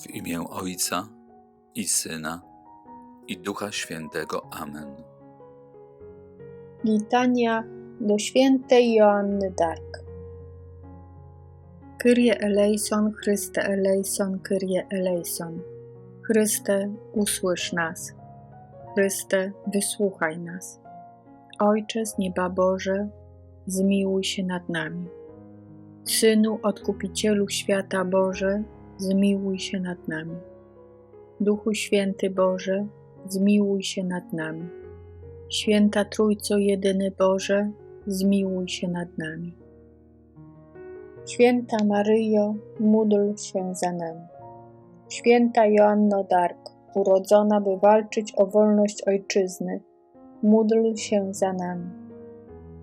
W imię Ojca i Syna i Ducha Świętego. Amen. Litania do świętej Joanny Dark. Kyrie eleison, Chryste eleison, Kyrie eleison. Chryste, usłysz nas. Chryste, wysłuchaj nas. Ojcze z nieba Boże, zmiłuj się nad nami. Synu Odkupicielu świata Boże, zmiłuj się nad nami. Duchu Święty Boże, zmiłuj się nad nami. Święta Trójco Jedyny Boże, zmiłuj się nad nami. Święta Maryjo, módl się za nami. Święta Joanno Dark, urodzona by walczyć o wolność Ojczyzny, módl się za nami.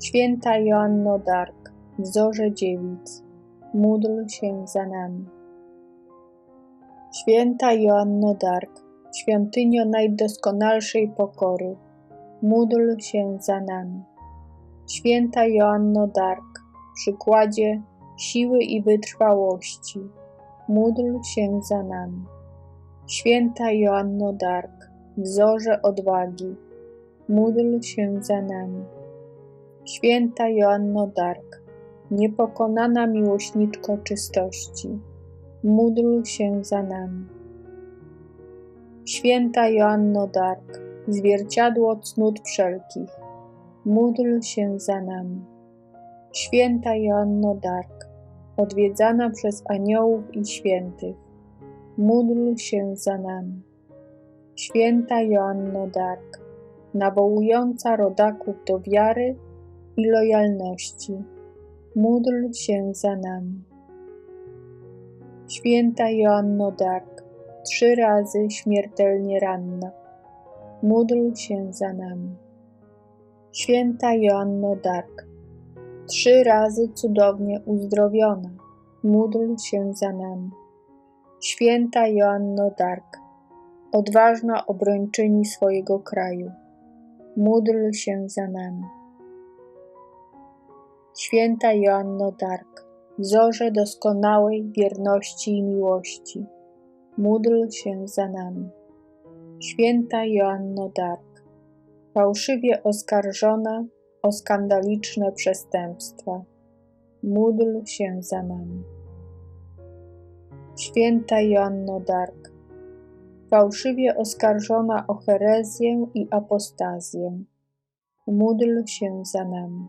Święta Joanno Dark, wzorze dziewic, módl się za nami. Święta Joanno Dark, świątynio najdoskonalszej pokory, módl się za nami. Święta Joanno Dark, przykładzie siły i wytrwałości, módl się za nami. Święta Joanno Dark, wzorze odwagi, módl się za nami. Święta Joanno Dark, niepokonana miłośniczko czystości, módl się za nami. Święta Joanno Dark, zwierciadło cnót wszelkich, módl się za nami. Święta Joanno Dark, odwiedzana przez aniołów i świętych, módl się za nami. Święta Joanno Dark, nawołująca rodaków do wiary i lojalności, módl się za nami. Święta Joanno Dark, trzy razy śmiertelnie ranna, módl się za nami. Święta Joanno Dark, trzy razy cudownie uzdrowiona, módl się za nami. Święta Joanno Dark, odważna obrończyni swojego kraju, módl się za nami. Święta Joanno Dark, wzorze doskonałej wierności i miłości, módl się za nami. Święta Joanno Dark, fałszywie oskarżona o skandaliczne przestępstwa, módl się za nami. Święta Joanno Dark, fałszywie oskarżona o herezję i apostazję, módl się za nami.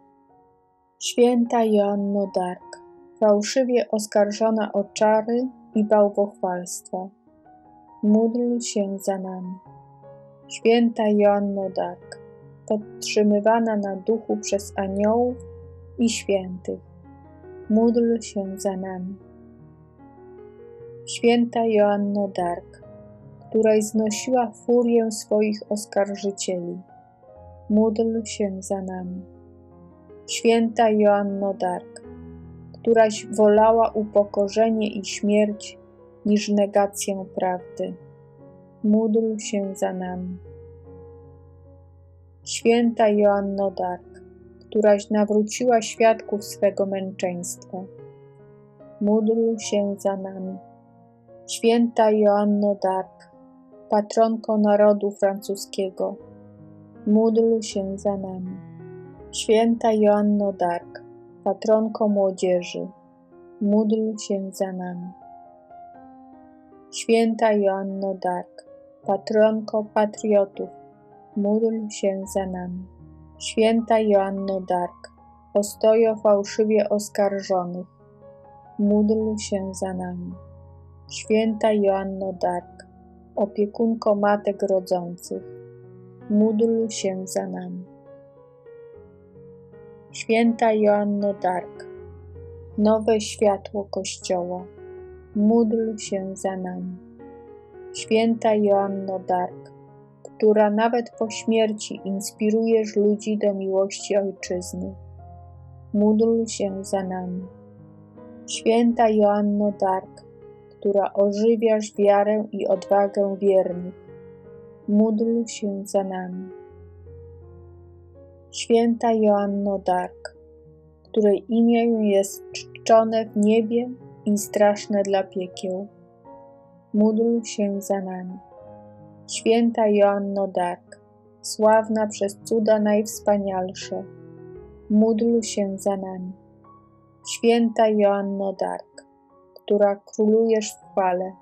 Święta Joanno Dark, fałszywie oskarżona o czary i bałwochwalstwa, módl się za nami. Święta Joanno Dark, podtrzymywana na duchu przez aniołów i świętych, módl się za nami. Święta Joanno Dark, której znosiła furię swoich oskarżycieli, módl się za nami. Święta Joanno Dark, któraś wolała upokorzenie i śmierć niż negację prawdy, módl się za nami. Święta Joanno Dark, któraś nawróciła świadków swego męczeństwa, módl się za nami. Święta Joanno Dark, patronko narodu francuskiego, módl się za nami. Święta Joanno Dark, patronko młodzieży, módl się za nami. Święta Joanno Dark, patronko patriotów, módl się za nami. Święta Joanno Dark, postojo fałszywie oskarżonych, módl się za nami. Święta Joanno Dark, opiekunko matek rodzących, módl się za nami. Święta Joanno Dark, nowe światło Kościoła, módl się za nami. Święta Joanno Dark, która nawet po śmierci inspirujesz ludzi do miłości Ojczyzny, módl się za nami. Święta Joanno Dark, która ożywiasz wiarę i odwagę wiernych, módl się za nami. Święta Joanno Dark, której imię jest czczone w niebie i straszne dla piekieł, módl się za nami. Święta Joanno Dark, sławna przez cuda najwspanialsze, módl się za nami. Święta Joanno Dark, która królujesz w chwale,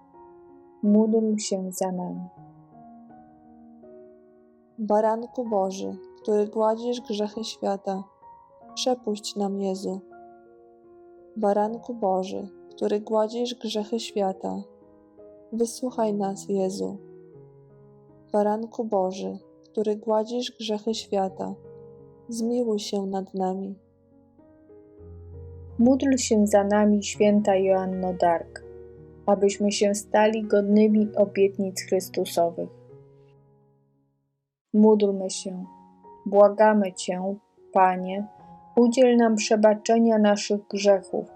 módl się za nami. Baranku Boży, który gładzisz grzechy świata, przepuść nam Jezu. Baranku Boży, który gładzisz grzechy świata, wysłuchaj nas Jezu. Baranku Boży, który gładzisz grzechy świata, zmiłuj się nad nami. Módl się za nami, święta Joanno Dark, abyśmy się stali godnymi obietnic Chrystusowych. Módlmy się, błagamy Cię, Panie, udziel nam przebaczenia naszych grzechów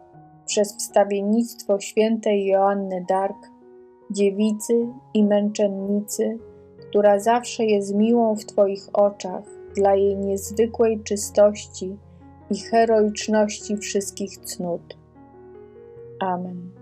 przez wstawiennictwo świętej Joanny Dark, dziewicy i męczennicy, która zawsze jest miłą w Twoich oczach dla jej niezwykłej czystości i heroiczności wszystkich cnót. Amen.